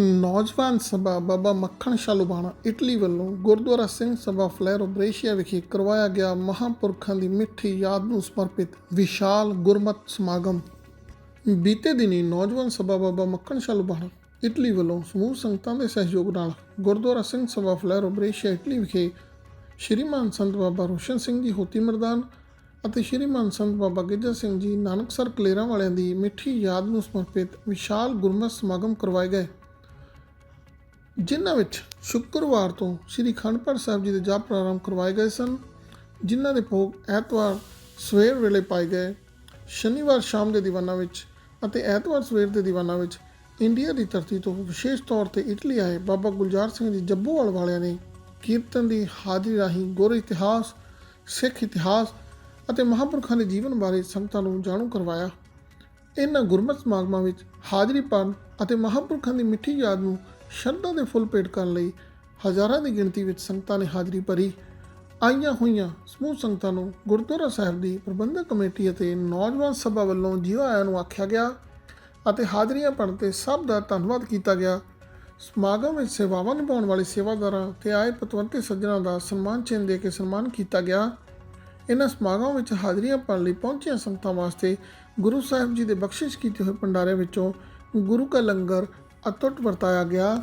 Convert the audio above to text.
ਨੌਜਵਾਨ ਸਭਾ ਬਾਬਾ ਮੱਖਣ ਸ਼ਾਲੂਬਾਣਾ ਇਟਲੀ ਵੱਲੋਂ ਗੁਰਦੁਆਰਾ ਸਿੰਘ ਸਭਾ ਫਲੈਰੋ ਬ੍ਰੇਸ਼ੀਆ ਵਿਖੇ ਕਰਵਾਇਆ ਗਿਆ ਮਹਾਂਪੁਰਖਾਂ ਦੀ ਮਿੱਠੀ ਯਾਦ ਨੂੰ ਸਮਰਪਿਤ ਵਿਸ਼ਾਲ ਗੁਰਮਤ ਸਮਾਗਮ। ਬੀਤੇ ਦਿਨੀ ਨੌਜਵਾਨ ਸਭਾ ਬਾਬਾ ਮੱਖਣ ਸ਼ਾਲੂਬਾਣਾ ਇਟਲੀ ਵੱਲੋਂ ਸਮੂਹ ਸੰਗਤਾਂ ਦੇ ਸਹਿਯੋਗ ਨਾਲ Gurdwara Singh Sabha Flero Brescia Italy ਵਿਖੇ ਸ਼੍ਰੀਮਾਨ ਸੰਤ ਬਾਬਾ ਰੋਸ਼ਨ ਸਿੰਘ ਜੀ ਹੋਤੀ ਮਰਦਾਨ ਅਤੇ ਸ਼੍ਰੀਮਾਨ ਸੰਤ ਬਾਬਾ ਗਿੱਜਾ ਸਿੰਘ ਜੀ ਨਾਨਕਸਰ ਕਲੇਰਾਂ ਵਾਲਿਆਂ ਦੀ ਮਿੱਠੀ ਯਾਦ ਨੂੰ ਸਮਰਪਿਤ ਵਿਸ਼ਾਲ ਗੁਰਮਤ ਸਮਾਗਮ ਕਰਵਾਏ ਗਏ। ਜਿਨ੍ਹਾਂ ਵਿੱਚ ਸ਼ੁੱਕਰਵਾਰ ਤੋਂ ਸ੍ਰੀ ਅਖੰਡ ਪਾਠ ਸਾਹਿਬ ਜੀ ਦੇ ਜਾਪ ਪ੍ਰਾਰੰਭ ਕਰਵਾਏ ਗਏ ਸਨ, ਜਿਨ੍ਹਾਂ ਦੇ ਭੋਗ ਐਤਵਾਰ ਸਵੇਰ ਵੇਲੇ ਪਾਏ ਗਏ, ਸ਼ਨੀਵਾਰ ਸ਼ਾਮ ਦੇ ਦੀਵਾਨਾਂ ਵਿੱਚ ਅਤੇ ਐਤਵਾਰ ਸਵੇਰ ਦੇ ਦੀਵਾਨਾਂ ਵਿੱਚ ਇੰਡੀਆ ਦੀ ਧਰਤੀ ਤੋਂ ਵਿਸ਼ੇਸ਼ ਤੌਰ ਤੇ ਇਟਲੀ ਆਏ ਬਾਬਾ ਗੁਲਜ਼ਾਰ ਸਿੰਘ ਜੀ ਜੱਬੋਵਾਲ ਵਾਲਿਆਂ ਨੇ ਕੀਰਤਨ ਦੀ ਹਾਜ਼ਰੀ ਰਾਹੀਂ ਗੁਰ ਇਤਿਹਾਸ, ਸਿੱਖ ਇਤਿਹਾਸ ਅਤੇ ਮਹਾਂਪੁਰਖਾਂ ਦੇ ਜੀਵਨ ਬਾਰੇ ਸੰਗਤਾਂ ਨੂੰ ਜਾਣੂ ਕਰਵਾਇਆ। ਇਹਨਾਂ ਗੁਰਮਤਿ ਸਮਾਗਮਾਂ ਵਿੱਚ ਹਾਜ਼ਰੀ ਭਰਨ ਅਤੇ ਮਹਾਂਪੁਰਖਾਂ ਦੀ ਮਿੱਠੀ ਯਾਦ ਨੂੰ ਸ਼ਰਧਾ ਦੇ ਫੁੱਲ ਭੇਟ ਕਰਨ ਲਈ ਹਜ਼ਾਰਾਂ ਦੀ ਗਿਣਤੀ ਵਿੱਚ ਸੰਗਤਾਂ ਨੇ ਹਾਜ਼ਰੀ ਭਰੀ। ਆਈਆਂ ਹੋਈਆਂ ਸਮੂਹ ਸੰਗਤਾਂ ਨੂੰ ਗੁਰਦੁਆਰਾ ਸਾਹਿਬ ਦੀ ਪ੍ਰਬੰਧਕ ਕਮੇਟੀ ਅਤੇ ਨੌਜਵਾਨ ਸਭਾ ਵੱਲੋਂ ਜੀਓ ਆਇਆਂ ਨੂੰ ਆਖਿਆ ਗਿਆ ਅਤੇ ਹਾਜ਼ਰੀਆਂ ਭਰਨ ਤੇ ਸਭ ਦਾ ਧੰਨਵਾਦ ਕੀਤਾ ਗਿਆ। ਸਮਾਗਮ ਵਿੱਚ ਸੇਵਾਵਾਂ ਨਿਭਾਉਣ ਵਾਲੇ ਸੇਵਾਦਾਰਾਂ ਤੇ ਆਏ ਪਤਵੰਤੇ ਸੱਜਣਾਂ ਦਾ ਸਨਮਾਨ ਚਿੰਨ੍ਹ ਦੇ ਕੇ ਸਨਮਾਨ ਕੀਤਾ ਗਿਆ। ਇਹਨਾਂ ਸਮਾਗਮਾਂ ਵਿੱਚ ਹਾਜ਼ਰੀਆਂ ਭਰਨ ਲਈ ਪਹੁੰਚੀਆਂ ਸੰਗਤਾਂ ਵਾਸਤੇ ਗੁਰੂ ਸਾਹਿਬ ਜੀ ਦੇ ਬਖਸ਼ਿਸ਼ ਕੀਤੇ ਹੋਏ ਭੰਡਾਰੇ ਵਿੱਚੋਂ ਗੁਰੂ ਕਾ ਲੰਗਰ ਅਤੁੱਟ ਵਰਤਾਇਆ ਗਿਆ।